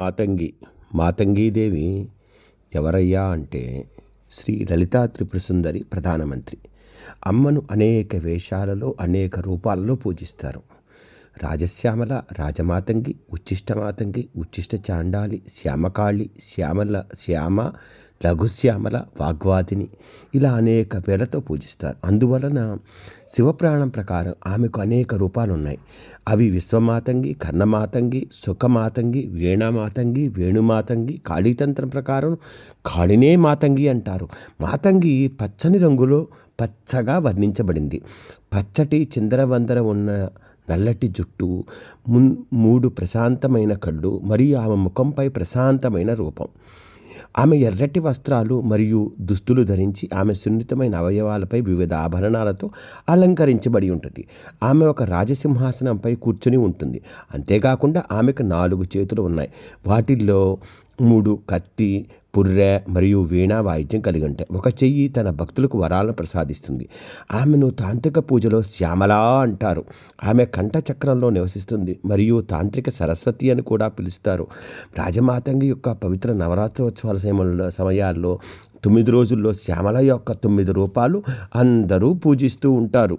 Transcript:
మాతంగి మాతంగీదేవి ఎవరయ్యా అంటే శ్రీ లలితా త్రిపురసుందరి ప్రధానమంత్రి. అమ్మను అనేక వేషాలలో అనేక రూపాలలో పూజిస్తారు. రాజశ్యామల రాజమాతంగి ఉచ్చిష్టమాతంగి ఉచ్చిష్ట చాండాలి శ్యామకాళి శ్యామల శ్యామ లఘుశ్యామల వాగ్వాదిని ఇలా అనేక పేర్లతో పూజిస్తారు. అందువలన శివపురాణం ప్రకారం ఆమెకు అనేక రూపాలు ఉన్నాయి అవి విశ్వమాతంగి కర్ణమాతంగి సుఖమాతంగి వీణామాతంగి వేణుమాతంగి కాళీతంత్రం ప్రకారం కాళినే మాతంగి అంటారు. మాతంగి పచ్చని రంగులో పచ్చగా వర్ణించబడింది. పచ్చటి చిందరవందర ఉన్న నల్లటి జుట్టు మున్ మూడు ప్రశాంతమైన కళ్ళు మరియు ఆమె ముఖంపై ప్రశాంతమైన రూపం. ఆమె ఎర్రటి వస్త్రాలు మరియు దుస్తులు ధరించి ఆమె సున్నితమైన అవయవాలపై వివిధ ఆభరణాలతో అలంకరించబడి ఉంటుంది. ఆమె ఒక రాజసింహాసనంపై కూర్చొని ఉంటుంది. అంతేకాకుండా ఆమెకు నాలుగు చేతులు ఉన్నాయి. వాటిల్లో మూడు కత్తి పుర్రె మరియు వీణా వాయిద్యం కలిగి ఉంటాయి ఒక చెయ్యి తన భక్తులకు వరాలను ప్రసాదిస్తుంది. ఆమెను తాంత్రిక పూజలో శ్యామలా అంటారు. ఆమె కంఠ చక్రంలో నివసిస్తుంది మరియు తాంత్రిక సరస్వతి అని కూడా పిలుస్తారు. రాజమాతంగి యొక్క పవిత్ర నవరాత్రోత్సవాల సమయంలో సమయాల్లో తొమ్మిది రోజుల్లో శ్యామల యొక్క తొమ్మిది రూపాలు అందరూ పూజిస్తూ ఉంటారు.